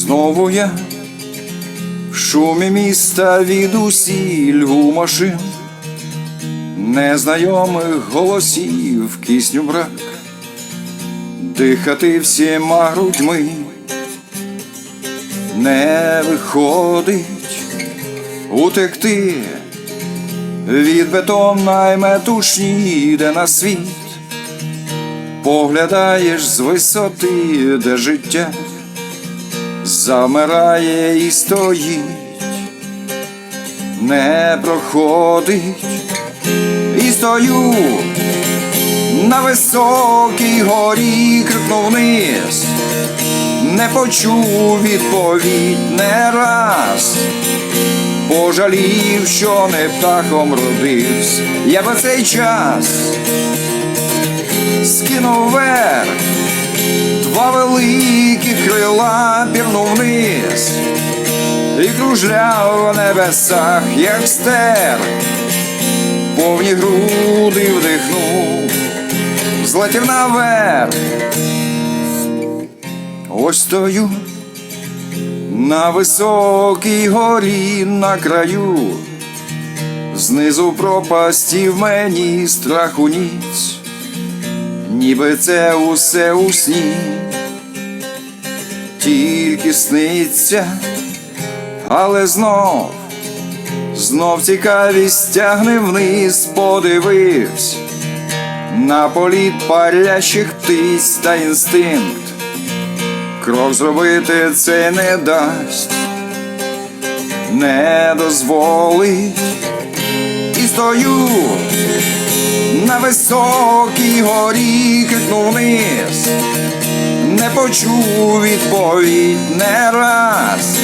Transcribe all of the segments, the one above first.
Знову я в шумі міста від усіль у машин, незнайомих голосів, кисню брак, дихати всіма грудьми не виходить. Утекти від бетонної метушні, де на світ. Поглядаєш з висоти, де життя замирає і стоїть, не проходить, і стою на високій горі, крикнув вниз, не почув відповідь не раз. Пожалів, що не птахом родився, я в цей час скинув вверх Два великі крила пірнув вниз і кружляв в небесах, як стер, повні груди вдихнув, злетів наверх. Ось стою на високій горі на краю, знизу пропасті в мені страху ніць ніби це усе у сні, тільки сниться, але знов, знов цікавість тягне вниз, подивився на політ палящих птиць та інстинкт. Крок зробити це не дасть, не дозволить. І стою на високій горі крикнув вниз, не почув відповідь не раз,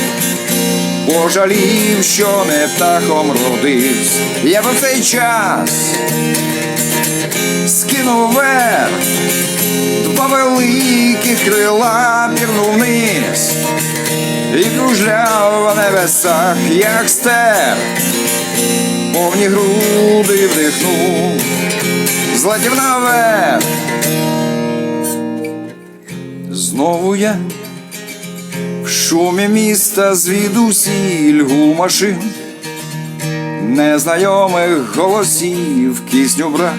пожалів, що не птахом родився, я в цей час скинув вверх, два великі крила пірнув вниз. І кружляв в небесах, як стер, повні груди вдихнув. Злетів наверх. Знову я в шумі міста звідусіль гул машин, незнайомих голосів, кисню брак,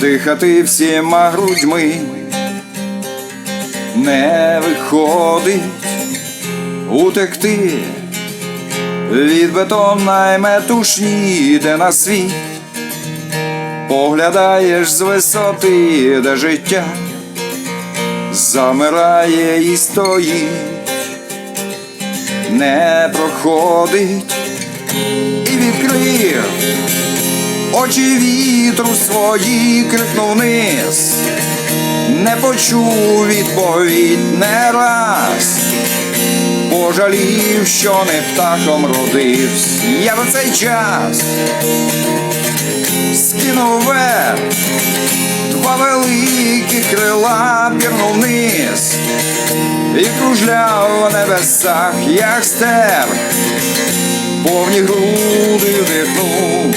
дихати всіма грудьми не виходить утекти від бетонної метушні, де на світ. Поглядаєш з висоти, де життя замирає і стоїть, не проходить і відкрив очі вітру свої, крикнув вниз, не почув відповідь не раз. Пожалів, що не птахом родився, я в цей час скинув вверх, два великі крила пірнув вниз і кружляв в небесах, як стер, повні груди вдихнув,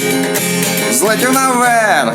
злетів наверх.